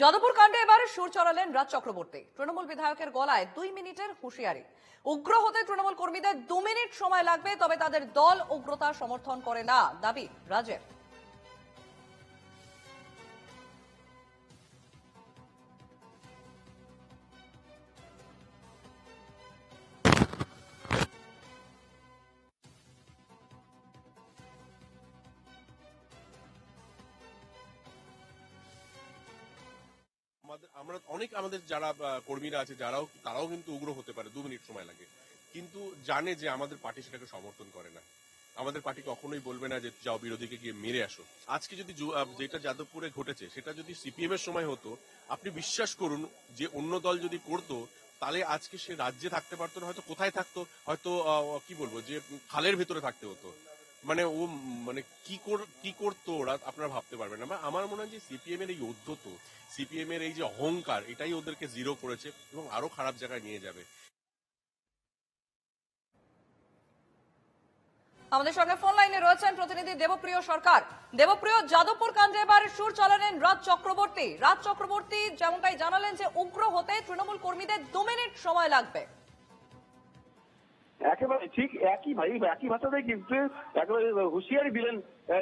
যাদবপুর কাণ্ডে এবার সুর চড়ালেন রাজ চক্রবর্তী। তৃণমূল বিধায়কের গলায় দুই মিনিটের হুঁশিয়ারি। উগ্র হতে তৃণমূল কর্মীদের দু মিনিট সময় লাগবে, তবে তাদের দল উগ্রতা সমর্থন করে না, দাবি রাজের আমাদের আমরা অনেক আমাদের যারা কর্মীরা আছে, যারাও, তারাও কিন্তু উগ্র হতে পারে, দু মিনিট সময় লাগে। কিন্তু জানে যে আমাদের পার্টি সেটাকে সমর্থন করে না। আমাদের পার্টি কখনোই বলবে না যে, যাও বিরোধীকে গিয়ে মেরে আসো। আজকে যদি যেটা যাদবপুরে ঘটেছে, সেটা যদি সিপিএম এর সময় হতো, আপনি বিশ্বাস করুন যে, অন্য দল যদি করতো, তাহলে আজকে সে রাজ্যে থাকতে পারতো না, হয়তো কোথায় থাকতো, হয়তো কি বলব, যে, খালের ভেতরে থাকতে হতো। মানে ও মানে কি কর, কি করতো ওরা আপনারা ভাবতে পারবেন না। আমার মনে হয় যে সিপিএম এর এই উদ্ধত সিপিএম এর এই যে অহংকার, এটাই ওদেরকে জিরো করেছে এবং আরও খারাপ জায়গায় নিয়ে যাবে। আমাদের সঙ্গে ফোন লাইনে রয়েছেন প্রতিনিধি দেবপ্রিয় সরকার। দেবপ্রিয়, যাদবপুর কাণ্ডে এবার সুর চালালেন রাজ চক্রবর্তী। রাজ চক্রবর্তী যেমনটাই জানালেন যে উগ্র হতে তৃণমূল কর্মীদের দু মিনিট সময় লাগবে। একেবারে ঠিক একই ভাই একই ভাষাতেই কিন্তু একেবারে হুঁশিয়ারি দিলেন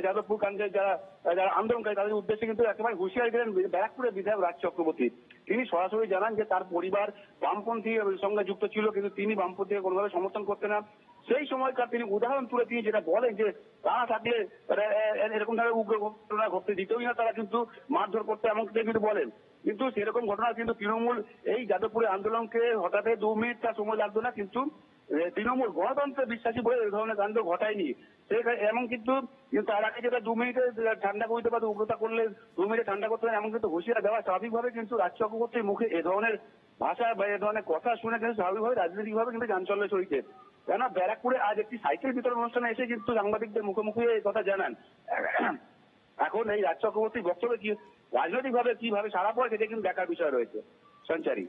যাদবপুর কাণ্ডে যারা যারা আন্দোলনকারী তাদের উদ্দেশ্যে কিন্তু একেবারে হুঁশিয়ারি দিলেন ব্যারাকপুরের বিধায়ক রাজ চক্রবর্তী। তিনি সরাসরি জানান যে তার পরিবার বামপন্থী সঙ্গে যুক্ত ছিল কিন্তু তিনি বামপন্থীকে কোনোভাবে সমর্থন করতেন না। সেই সময়কার তিনি উদাহরণ তুলে তিনি যেটা বলেন যে, তারা থাকলে এরকম ধরনের উগ্র ঘটনা ঘটতে দিতেই না, তারা কিন্তু মারধর করতে এমন কিন্তু বলেন। কিন্তু সেরকম ঘটনা কিন্তু তৃণমূল এই যাদবপুরের আন্দোলনকে হঠাৎ দু মিনিট তার সময় লাগতো না, কিন্তু তৃণমূল গণতন্ত্রে বিশ্বাসী বলে এই ধরনের কাণ্ড ঘটায়নি। সে- এমন কিন্তু তার আগে যেটা দু মিনিটে ঠান্ডা করতে পারতো, উগ্রতা করলে দু মিনিটে ঠান্ডা করতে এমন কিন্তু হুঁশিয়ার দেওয়া স্বাভাবিকভাবে কিন্তু রাজ চক্রবর্তীর মুখে এ ধরনের ভাষা বা এ ধরনের কথা শুনে কিন্তু স্বাভাবিকভাবে রাজনৈতিকভাবে কিন্তু চাঞ্চল্য চলছে কেননা ব্যারাকপুরে আজ একটি সাইকেল বিতরণ অনুষ্ঠানে এসে কিন্তু সাংবাদিকদের মুখোমুখি এই কথা জানান। এখন এই রাজ চক্রবর্তীর বক্তব্যে কি, রাজনৈতিকভাবে কীভাবে সারা পড়ে সেটা কিন্তু দেখার বিষয় রয়েছে। সঞ্চারী।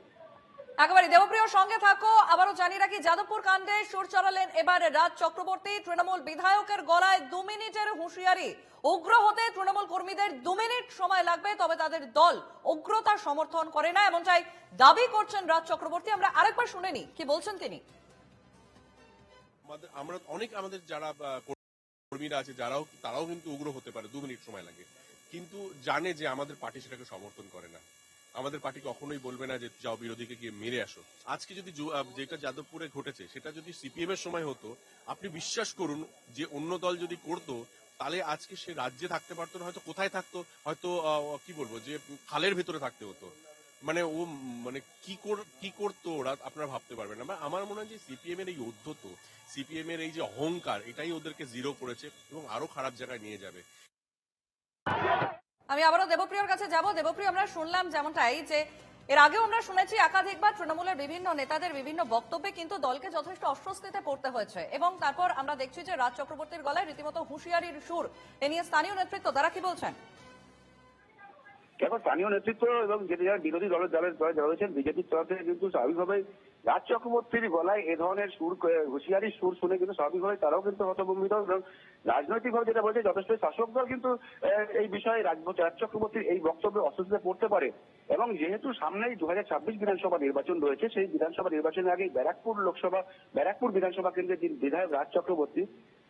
একেবারে দেবপ্রিয় সঙ্গে থাকো। আবারও জানিয়ে রাখি, যাদবপুর কাণ্ডে সুর চড়ালেন এবার রাজ চক্রবর্তী। তৃণমূল বিধায়কের গলায় দু মিনিটের হুঁশিয়ারি। উগ্র হতে তৃণমূল কর্মীদের দু মিনিট সময় লাগবে, তবে তাদের দল উগ্রতা সমর্থন করে না, এমনটাই দাবি করছেন রাজ চক্রবর্তী। আমরা আরেকবার শুনেনি কি বলছেন তিনি? আমরা অনেক আমাদের যারা কর্মীরা আছে, যারাও তারাও কিন্তু উগ্র হতে পারে, দু মিনিট সময় লাগে। কিন্তু জানে যে আমাদের পার্টি সেটাকে সমর্থন করে না। আমাদের পার্টি কখনোই বলবে না যে যাও বিরোধীকে গিয়ে মেরে আসো। আজকে যদি যেটা যাদবপুরে ঘটেছে, সেটা যদি সিপিএম এর সময় হতো, আপনি বিশ্বাস করুন যে অন্য দল যদি করতো, তাহলে আজকে সে রাজ্যে থাকতে পারতো না, হয়তো কোথায় থাকতো, হয়তো কি বলব, যে খালের ভেতরে থাকতে হতো। মানে ও মানে কি কর কি করতো ওরা, আপনারা ভাবতে পারবেন না। আমার মনে হয় যে সিপিএম এর এই উদ্ধত সিপিএম এর এই যে অহংকার, এটাই ওদেরকে জিরো করেছে এবং আরও খারাপ জায়গায় নিয়ে যাবে। আমি আবারও দেবপ্রিয়র কাছে যাব। দেবপ্রিয়, আমরা শুনলাম যেমনটাই যে এর আগেও আমরা শুনেছি একাধিকবার তৃণমূলের বিভিন্ন নেতাদের বিভিন্ন বক্তব্যে কিন্তু দলকে যথেষ্ট অস্বস্তিতে পড়তে হয়েছে। এবং তারপর আমরা দেখছি যে রাজ চক্রবর্তীর গলায় রীতিমতো হুঁশিয়ারির সুর। এ নিয়ে স্থানীয় নেতৃত্ব, তারা কি বলছেন? এখন স্থানীয় নেতৃত্ব এবং যে যারা বিরোধী দলের দলের দলে যারা রয়েছেন, বিজেপির তরফ থেকে কিন্তু স্বাভাবিকভাবে রাজ চক্রবর্তীর গলায় এ ধরনের সুর হুঁশিয়ারি হুঁশিয়ারির সুর শুনে কিন্তু স্বাভাবিকভাবে তারাও কিন্তু হতভম্বিত এবং রাজনৈতিকভাবে যেটা বলছে, যথেষ্ট শাসক দল কিন্তু এই বিষয়ে রাজ রাজ চক্রবর্তীর এই বক্তব্যে অস্বস্তিতে পড়তে পারে। এবং যেহেতু সামনেই দু হাজার ছাব্বিশ বিধানসভা নির্বাচন রয়েছে, সেই বিধানসভা নির্বাচনের আগে ব্যারাকপুর লোকসভা, ব্যারাকপুর বিধানসভা কেন্দ্রের যিনি বিধায়ক রাজ চক্রবর্তী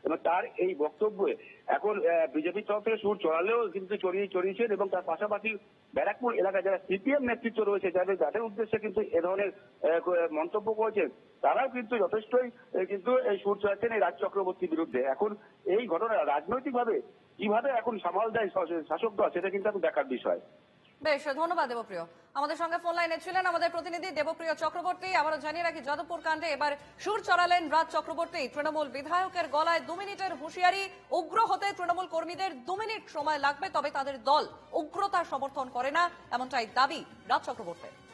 এবং তার এই বক্তব্যে এখন বিজেপির তরফ থেকে সুর চড়ালেও কিন্তু চড়িয়ে চড়িয়েছেন এবং তার পাশাপাশি ব্যারাকপুর এলাকায় যারা সিপিএম নেতৃত্ব রয়েছে, যাদের যাদের উদ্দেশ্যে কিন্তু এ ধরনের মন্তব্য করেছেন, তারাও কিন্তু যথেষ্টই কিন্তু এই সুর চড়াচ্ছেন এই রাজ চক্রবর্তীর বিরুদ্ধে। এখন এই ঘটনা রাজনৈতিকভাবে কীভাবে এখন সামাল দেয় শাসক দল সেটা কিন্তু এখন দেখার বিষয়। বেশ, ধন্যবাদ দেবপ্রিয়। আমাদের সঙ্গে ফোন লাইনে ছিলেন আমাদের প্রতিনিধি দেবপ্রিয় চক্রবর্তী। আবারও জানিয়ে রাখি, যাদবপুর কাণ্ডে এবার সুর চড়ালেন রাজ চক্রবর্তী। তৃণমূল বিধায়কের গলায় দু মিনিটের হুঁশিয়ারি, উগ্র হতে তৃণমূল কর্মীদের দু মিনিট সময় লাগবে, তবে তাদের দল উগ্রতা সমর্থন করে না, এমনটাই দাবি রাজ চক্রবর্তীর।